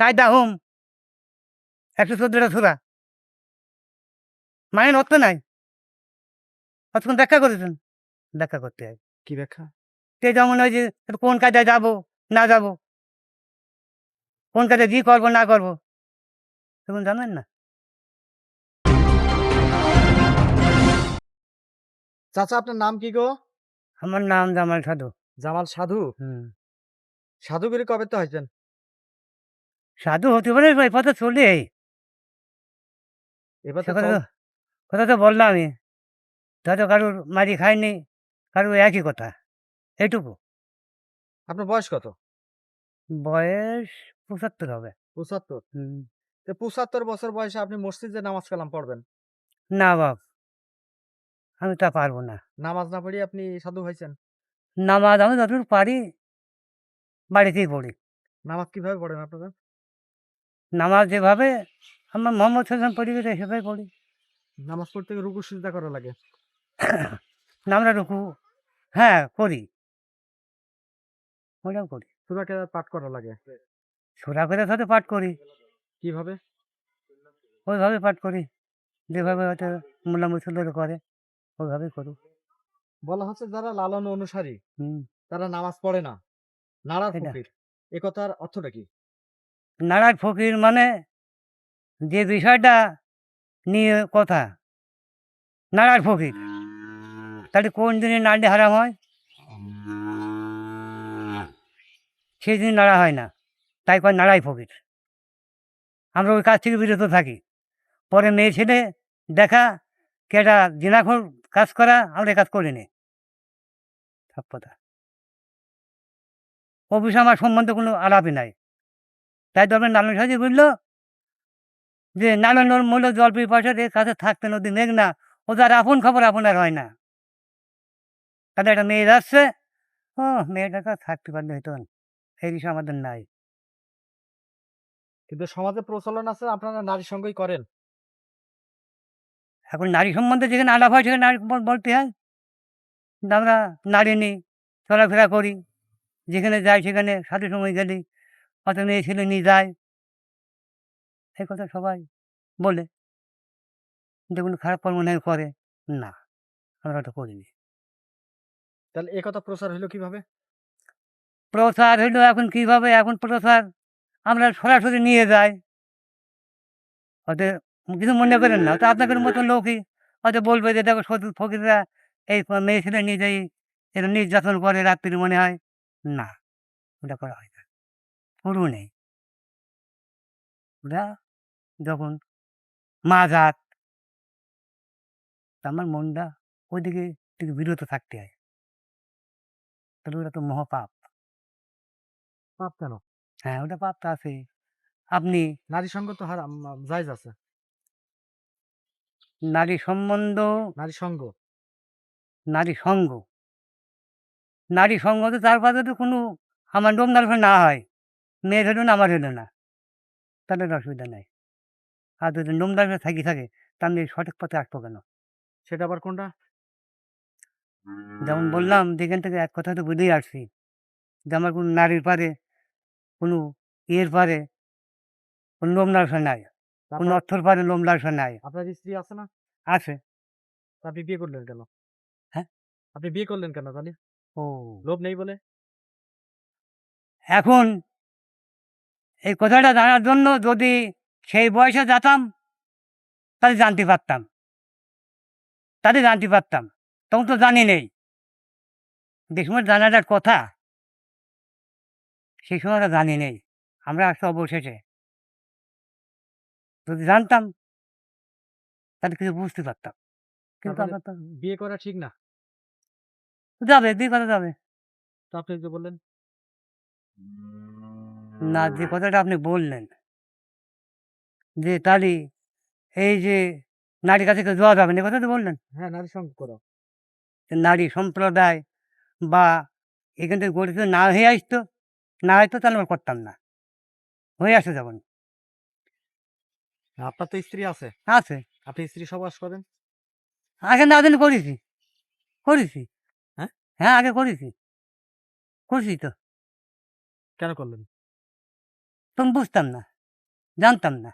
কায়দা হোম। একশো চোদ্দটা সুরা। মায়ের অর্থ নাই। অতক্ষণ দেখা করেছেন। দেখা করতে হয়। কি ব্যাখ্যা? সে যেমন হয় যে কোন কাজে যাব না যাব। কোন কাজে কি করব না করব। তখন জানেন না। চাচা আপনার নাম কি গো? আমার নাম জামাল সাধু। জামাল সাধু? হুম। সাধুগিরি কবে তো হয়েছেন? সাধু হতে পারে এই পথে চলে এবার তো কথা তো বললাম আমি হয়তো কারোর মারি খায়নি কারোর একই কথা এইটুকু। আপনার বয়স কত? বয়স পঁচাত্তর হবে। পঁচাত্তর? হুম। তো পঁচাত্তর বছর বয়সে আপনি মসজিদে নামাজ কালাম পড়বেন? না বাপ আমি তা পারব না। নামাজ না পড়ি আপনি সাধু হয়েছেন? নামাজ আমি যতদূর পারি বাড়িতেই পড়ি। নামাজ কীভাবে পড়েন আপনারা? নামাজ যেভাবে আমরা মোহাম্মদ পড়ি গেছে সেভাবে পড়ি। নামাজ পড়তে রুকু সিজদা করা লাগে? আমরা রুকু হ্যাঁ করি। ওটাও করি। সুরা সুরাকে পাঠ করা লাগে? সোরা করে হয়তো পাঠ করি। কীভাবে? ওইভাবে পাঠ করি। যেভাবে হয়তো মোল্লা মুসল্লি করে ওইভাবে করি। বলা হচ্ছে যারা লালন অনুসারী তারা নামাজ পড়ে না। এটা। ফকির। এ কথার অর্থটা কি? নারায়ণ ফকির মানে যে বিষয়টা নিয়ে কথা। নারায়ণ ফকির। তাহলে কোন দিনে নাড়ি হারাম হয়? সেই দিন নাড়া হয় না। তাই কয় নাড়াই ফকির। আমরা ওই কাজ থেকে বিরত থাকি। পরে মেয়ে ছেলে দেখা কে কেটা জিনাখোর কাজ করা, আমরা কাজ করিনি সব কথা ও বিষয়ে আমার সম্বন্ধে কোনো আলাপই নাই। তাই তবে নারায়ণ সাজি বুঝলো? যে নারায়ণ মূল্য জল পিপাসের এর কাছে থাকতে নদী মেঘ না ও তার আপন খবর আপনার হয় না। তাহলে একটা মেয়ে যাচ্ছে। ও মেয়েটার কাছে থাকতে পারলে হয়তো এই বিষয় আমাদের নাই। কিন্তু সমাজে প্রচলন আছে আপনারা নারী সঙ্গই করেন। এখন নারী সম্বন্ধে যেখানে আলাপ হয় সেখানে নারী বল- বলতে হয়। আমরা নারী নিই চলাফেরা করি। যেখানে যাই সেখানে সাথে সময় গেলি। অত মেয়ে ছেলে নিয়ে যায়। এই কথা সবাই বলে। কিন্তু কোনো খারাপ কর্ম নেই করে না। আমরা ওটা করিনি। তাহলে এ কথা প্রচার হলো কীভাবে? প্রচার হইল এখন কীভাবে? এখন প্রচার আমরা সরাসরি নিয়ে যাই। হয়তো কিছু মনে করেন না। তো আপনাদের মতো লোকই হয়তো বলবে যে দেখো সদু ফকিররা এই মেয়ে ছেলে নিয়ে যাই। এটা নির্যাতন করে রাত্রি মনে হয়। না ওটা করা হয় না পুরো নেই ওরা যখন মা জাত আমার মনটা ওইদিকে থেকে বিরত থাকতে হয়। তাহলে ওটা তো মহাপাপ। পাপ কেন? হ্যাঁ ওটা পাপ তো আছে আপনি নারী সঙ্গ তো হারাম জায়জ আছে? নারী সম্বন্ধ নারী সঙ্গ নারী সঙ্গ নারী সঙ্গ তো তার পাশে তো কোনো আমার ডোম নার্ভ না হয়। মেয়ের হলো না আমার হলো না। তাদের অসুবিধা নেই। আর যদি নার্ভে থাকি থাকে তা আমি সঠিক পথে আসব কেন? সেটা আবার কোনটা? যেমন বললাম যেখান থেকে এক কথা তো বুঝেই আসছি যে আমার কোনো নারীর পারে কোনো ইয়ের পারে কোনো লোম নার্ভে নাই। কোনো অর্থর পারে লোম নার্ভে নাই। আপনার স্ত্রী আছে না? আছে। আপনি বিয়ে করলেন কেন? হ্যাঁ? আপনি বিয়ে করলেন কেন তাহলে? ও। লোভ নেই বলে? এখন এই কথাটা জানার জন্য যদি সেই বয়সে যেতাম তাহলে জানতে পারতাম। তাহলে জানতে পারতাম। তখন তো জানি নেই। যে সময় জানাটার কথা সেই সময়টা জানি নেই। আমরা আসতে অবশেষে। যদি জানতাম তাহলে কিছু বুঝতে পারতাম। কিন্তু আমরা তো বিয়ে করা ঠিক না? যাবে দিয়ে কথা যাবে। তো আপনি যে বললেন। না যে কথাটা আপনি বললেন। যে তাহলে এই যে নারী কাছে কেউ যাওয়া যাবে না কথা তো বললেন? হ্যাঁ নারী যে নারী সম্প্রদায় বা এখান থেকে গঠিত না হয়ে আসতো না হয়তো তাহলে আমরা করতাম না। হয়ে আসতো যখন আপনার তো স্ত্রী আছে। আছে। আপনি স্ত্রী সবাস করেন? আগে না দিন করেছি। করেছি। হ্যাঁ? হ্যাঁ আগে করেছি। করেছি তো। কেন করলেন? তুমি বুঝতাম না জানতাম না।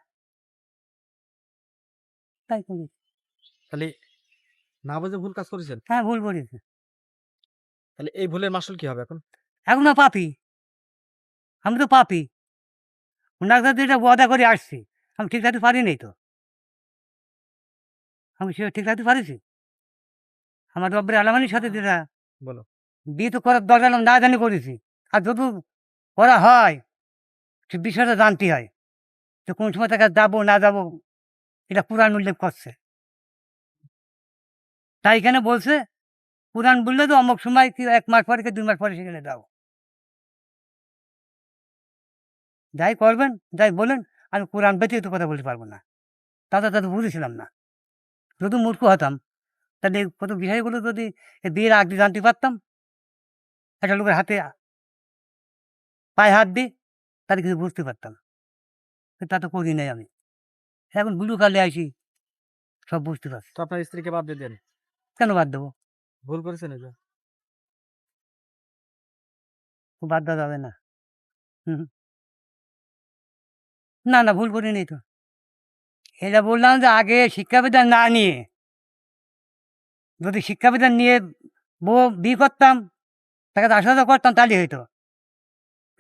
তাই তাহলে না বুঝে ভুল কাজ করেছেন? হ্যাঁ ভুল করেছি। তাহলে এই ভুলের মাসুল কি হবে এখন? এখন না পাপি। আমি তো পাপি। ওনার সাথে যেটা ওয়াদা করে আসছি আমি ঠিক রাখতে পারি নাই তো। আমি সে ঠিক রাখতে পারিছি? আমার রব্বের আলামানির সাথে যেটা বলো। বিয়ে তো করার দরকার না জানি করেছি। আর যত করা হয় সে বিষয়টা জানতে হয় তো কোন সময় তাকে যাব, না যাব, এটা পুরাণ উল্লেখ করছে। তাই এখানে বলছে, পুরাণ বললে তো অমুক সময় কি এক মাস পরে কি দুই মাস পরে সেখানে যাও যাই করবেন, যাই বলেন, আমি কোরআন ব্যতীত কথা বলতে পারব না। তাতে তাতে বুঝেছিলাম না। যদি মূর্খ হতাম, তাহলে কত বিষয়গুলো যদি বিয়ের আগে জানতে পারতাম, একটা লোকের হাতে পায়ে হাত দিই তাদের কিছু বুঝতে পারতাম তা তো করি নাই আমি। এখন ব্লু কালে আসি সব বুঝতে পারছি। তো আপনার স্ত্রীকে বাদ দিয়ে দেন? কেন বাদ দেবো? ভুল করেছেন যে বাদ দেওয়া যাবে না। হুম। না না ভুল করিনি তো। এটা বললাম যে আগে শিক্ষাবিধান না নিয়ে যদি শিক্ষাবিধান নিয়ে বউ বিয়ে করতাম তাকে আশা করতাম তাহলে হইতো।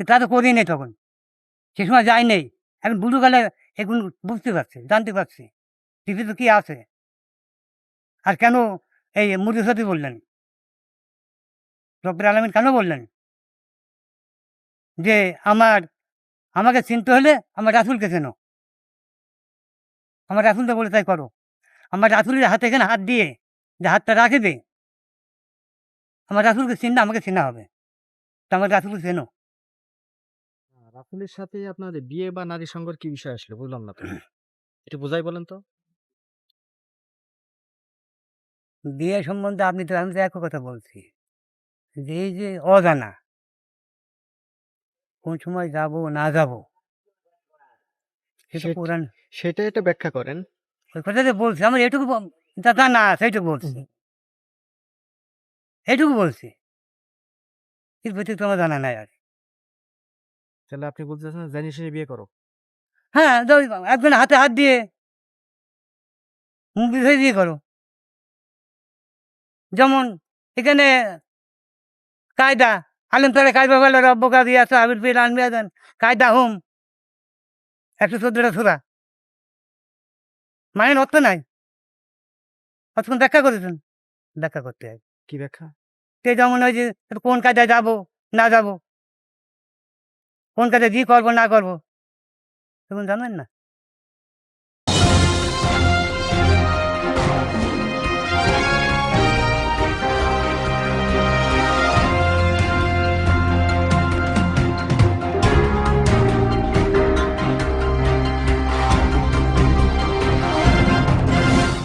তা তো করি নেই তখন। সে সময় যাই নেই। এখন বুড়ো গেলে এখন বুঝতে পারছি, জানতে পারছি, পৃথিবীতে কি আছে। আর কেন এই মুদি সাথে বললেন? রব্বুল আলমিন কেন বললেন? যে আমার, আমাকে চিনতে হলে আমার রাসুলকে চেনো। আমার রাসুলকে বলে তাই করো। আমার রাসুলের হাতে এখানে হাত দিয়ে যে হাতটা রাখবে আমার রাসুলকে চিনলে আমাকে চেনা হবে। তা আমার রাসুলকে চেনো। রাসুলের সাথে আপনার বিয়ে বা নারী সঙ্গর কি বিষয় আসলো? বুঝলাম না তো। একটু বোঝাই বলেন তো। বিয়ে সম্বন্ধে আপনি তো আমি তো এক কথা বলছি। যে এই যে অজানা। কোন সময় যাব না যাব। সেটা কোরআন সেটা এটা ব্যাখ্যা করেন। ওই কথাতে বলছি। আমার এটুকু যা জানা সেইটুকু বলছি। এইটুকু বলছি। এর আমার জানা নাই আর তাহলে আপনি বলতেছেন জানিয়ে শুনে বিয়ে করো। হ্যাঁ একজন হাতে হাত দিয়ে মুখ বিষয় দিয়ে করো। যেমন এখানে কায়দা আলম তারা কায়দা বলে রব্ব কাদি আছে আবির পীর আনবি আদান কায়দা হুম। একশো চোদ্দটা সুরা। মানে অর্থ নাই। অতক্ষণ দেখা করেছেন। দেখা করতে হয় কি ব্যাখ্যা? সে যেমন ওই যে কোন কায়দায় যাব না যাব কোন কাজে কি করব না করব? তখন জানেন না।